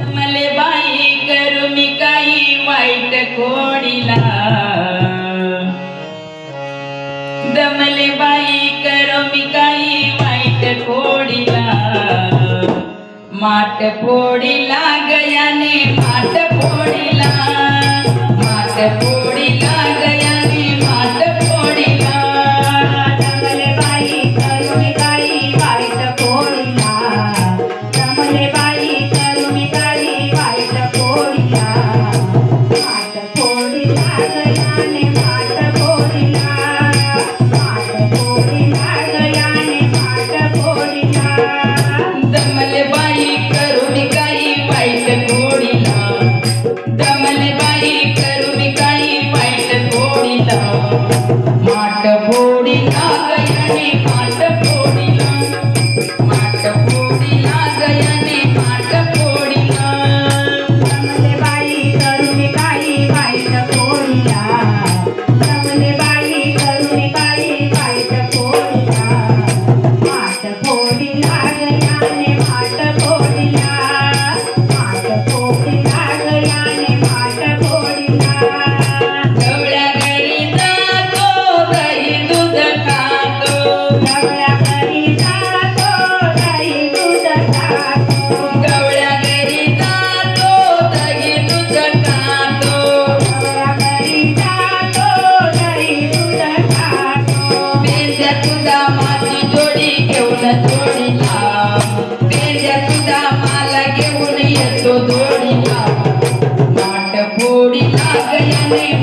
मले बाई करू मी काही वाईट कोणीला. दमले बाई करू मी काही वाईट कोणीला. माट फोडीला गयाने माट फोडीला. करू मी काही पाहिजे कोणी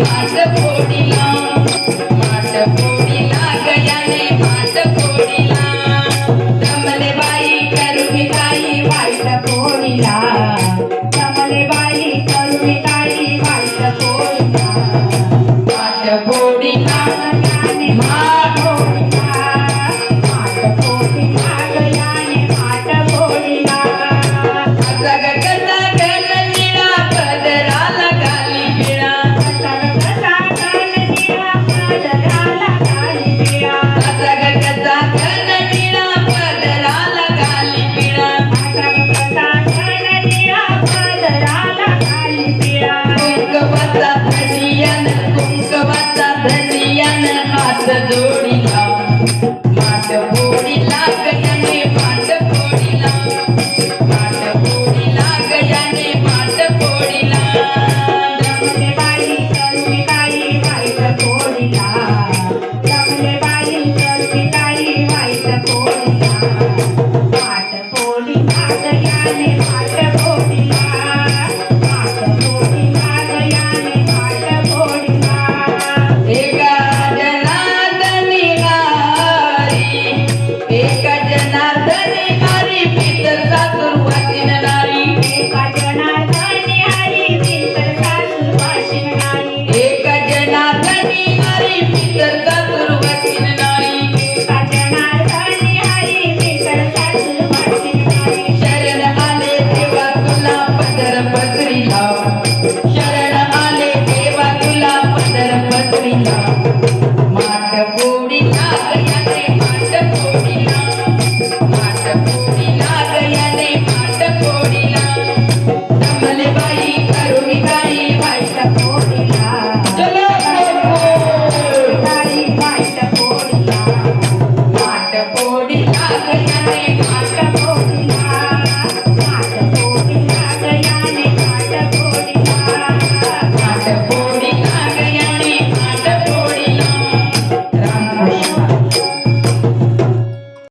পাশে পড়িলাম हात जोडिला. माट बोडीला I'm